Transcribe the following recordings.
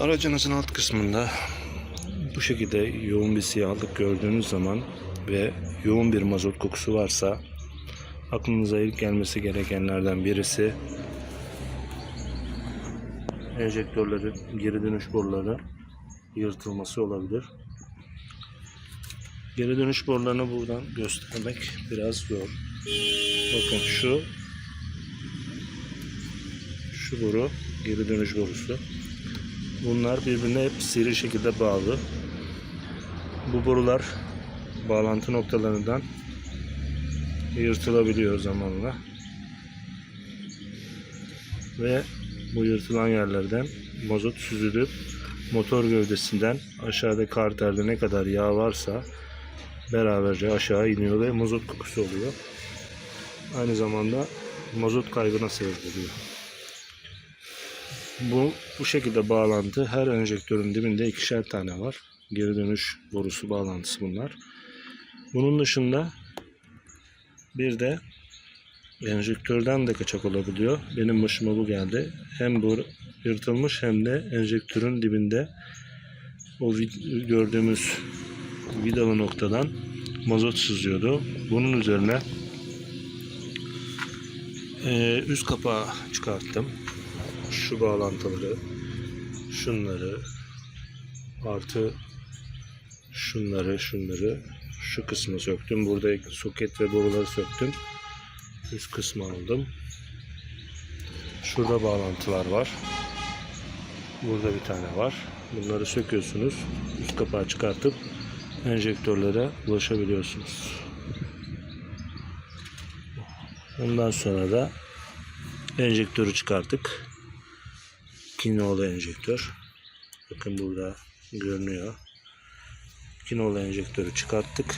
Aracınızın alt kısmında bu şekilde yoğun bir siyahlık gördüğünüz zaman ve yoğun bir mazot kokusu varsa aklınıza ilk gelmesi gerekenlerden birisi enjektörleri, geri dönüş boruları yırtılması olabilir. Geri dönüş borularını buradan göstermek biraz zor. Bakın şu şu boru geri dönüş borusu. Bunlar birbirine hep seri şekilde bağlı. Bu borular bağlantı noktalarından yırtılabiliyor zamanla. Ve bu yırtılan yerlerden mazot süzülüp motor gövdesinden aşağıdaki arterde ne kadar yağ varsa beraberce aşağı iniyor ve mazot kokusu oluyor. Aynı zamanda mazot kaybına sebep oluyor. Bu, bu şekilde bağlantı her enjektörün dibinde ikişer tane var. Geri dönüş borusu bağlantısı bunlar. Bunun dışında bir de enjektörden de kaçak olabiliyor. Benim başıma bu geldi. Hem bu yırtılmış hem de enjektörün dibinde o vid- gördüğümüz vidalı noktadan mazot sızıyordu. Bunun üzerine eee, üst kapağı çıkarttım. Şu bağlantıları, şunları, artı şunları, şunları, şu kısmı söktüm. Burada soket ve boruları söktüm. Üst kısmı aldım. Şurada bağlantılar var. Burada bir tane var. Bunları söküyorsunuz. Üst kapağı çıkartıp enjektörlere ulaşabiliyorsunuz. Ondan sonra da enjektörü çıkarttık. Kinolu enjektör. Bakın burada görünüyor. Kinolu enjektörü çıkarttık.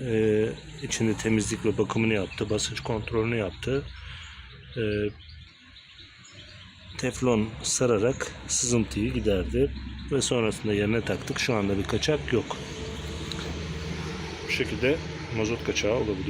Ee, içinde temizlik ve bakımını yaptı. Basınç kontrolünü yaptı. Ee, teflon sararak sızıntıyı giderdi. Ve sonrasında yerine taktık. Şu anda bir kaçak yok. Bu şekilde mazot kaçağı olabilir.